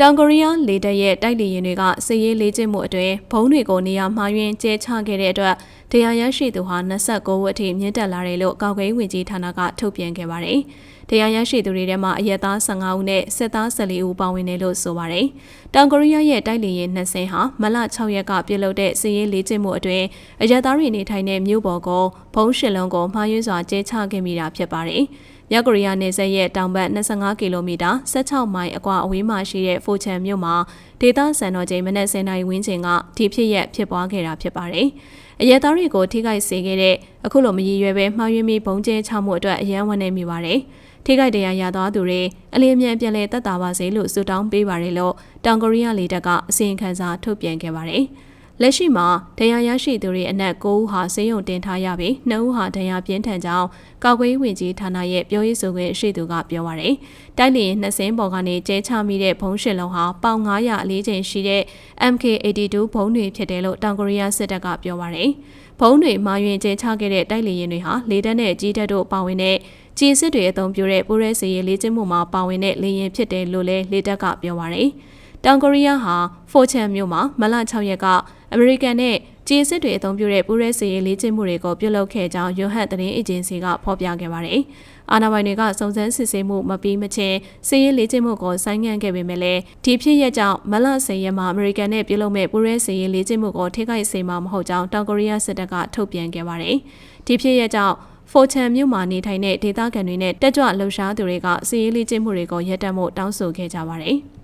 တောင်ကိုရီးယားလေတပ်ရဲ့တိုက်လေယာဉ်တွေကစစ်ရေးလေ့ကျင့်မှုအတွင်းဘုံတွေကိုနေရာမှားယွင်းကျဲချခဲ့တဲ့အတွက်တရားရရှိသူဟာ29ဝက်အထိမြင့်တက်လာတယ်လို့ကာကွယ်ရေးဝန်ကြီးဌာနကထုတ်ပြန်ခဲ့ပါတယ်။တရားရရှိသူတွေထဲမှာအရက်သား15ဦးနဲ့စစ်သား14ဦးပါဝင်တယ်လို့ဆိုပါတယ်။တောင်ကိုရီးယားရဲ့တိုက်လေယာဉ်နှစ်စင်းဟာမလ6ရက်ကပြုလုပ်တဲ့စစ်ရေးလေ့ကျင့်မှုအတွင်းအရက်သားတွေနေထိုင်တဲ့မြို့ပေါ်ကိုဘုံရှစ်လုံးကိုမှားယွင်းစွာကျဲချခဲ့မိတာဖြစ်ပါတယ်။မြောက်ကိုရီးယားနယ်စပ်ရဲ့တောင်ဘက်25ကီလိုမီတာ16မိုင်အကွာအဝေးမှာရှိတဲ့ဖိုချန်မြို့မှာဒေသစံတော်ချိန်မနက်10:00နာရီဝန်းကျင်ကဒီဖြစ်ရက်ဖြစ်ပွားခဲ့တာဖြစ်ပါတယ်။အရဲသားတွေကိုထိခိုက်စေခဲ့တဲ့အခုလိုမရည်ရွယ်ပဲမှားယွင်းပြီးဘုံကျဲချမှုအတွက်အယမ်းဝန်းနေမိပါတယ်။ထိခိုက်တရားရသွားသူတွေအလင်းမြန်ပြန်လဲတက်တာပါစေလို့ဆုတောင်းပေးပါတယ်လို့တောင်ကိုရီးယားလေတပ်ကအစီရင်ခံစာထုတ်ပြန်ခဲ့ပါတယ်။ လက်ရှိမှာတရားရရှိသူတွေအနက်9ဦးဟာဆေးရုံတင်ထားရပြီး2ဦးဟာတရားပြင်းထန်ကြောင်းကာကွယ်ဝင်ကြီးဌာနရဲ့ပြောရေးဆိုခွင့်ရှိသူကပြောပါရယ်တိုက်လျင်နှစ်စင်းပေါ်ကနေကျဲချမိတဲ့ဘုံရှင်လုံးဟာပေါင်900အလေးချိန်ရှိတဲ့ MK82 ဘုံတွေဖြစ်တယ်လို့တောင်ကိုရီးယားစစ်တပ်ကပြောပါရယ်ဘုံတွေမှာယွင်ကျဲချခဲ့တဲ့တိုက်လျင်တွေဟာလေတပ်နဲ့ကြီးတပ်တို့ပါဝင်တဲ့ကြည်စစ်တွေအုံပြုတဲ့ပိုးရဲစီရေးလေ့ကျင့်မှုမှာပါဝင်တဲ့လေရင်ဖြစ်တယ်လို့လည်းလေတပ်ကပြောပါရယ် တောင်ကိုရီးယားဟာဖိုချန်မြို့မှာမလ6ရက်ကအမေရိကန်နဲ့ဂျင်းစစ်တွေအသုံးပြုတဲ့ပူးရဲစီရေးလေ့ကျင့်မှုတွေကိုပြုလုပ်ခဲ့ကြောင်းယွန်ဟတ်သတင်းအေဂျင်စီကဖော်ပြခဲ့ပါတယ်။အာဏာပိုင်တွေကစုံစမ်းစစ်ဆေးမှုမပြီးမချင်းစီရေးလေ့ကျင့်မှုကိုဆိုင်းငံ့ခဲ့ပေမဲ့လည်းဒီဖြစ်ရပ်ကြောင့်မလဆယ်ရက်မှာအမေရိကန်နဲ့ပြုလုပ်မဲ့ပူးရဲစီရေးလေ့ကျင့်မှုကိုထိခိုက်စေမှာမဟုတ်ကြောင်းတောင်ကိုရီးယားစစ်တပ်ကထုတ်ပြန်ခဲ့ပါတယ်။ဒီဖြစ်ရပ်ကြောင့်ဖိုချန်မြို့မှာနေထိုင်တဲ့ဒေသခံတွေနဲ့တက်ကြွလှုပ်ရှားသူတွေကစီရေးလေ့ကျင့်မှုတွေကိုရပ်တန့်ဖို့တောင်းဆိုခဲ့ကြပါတယ်။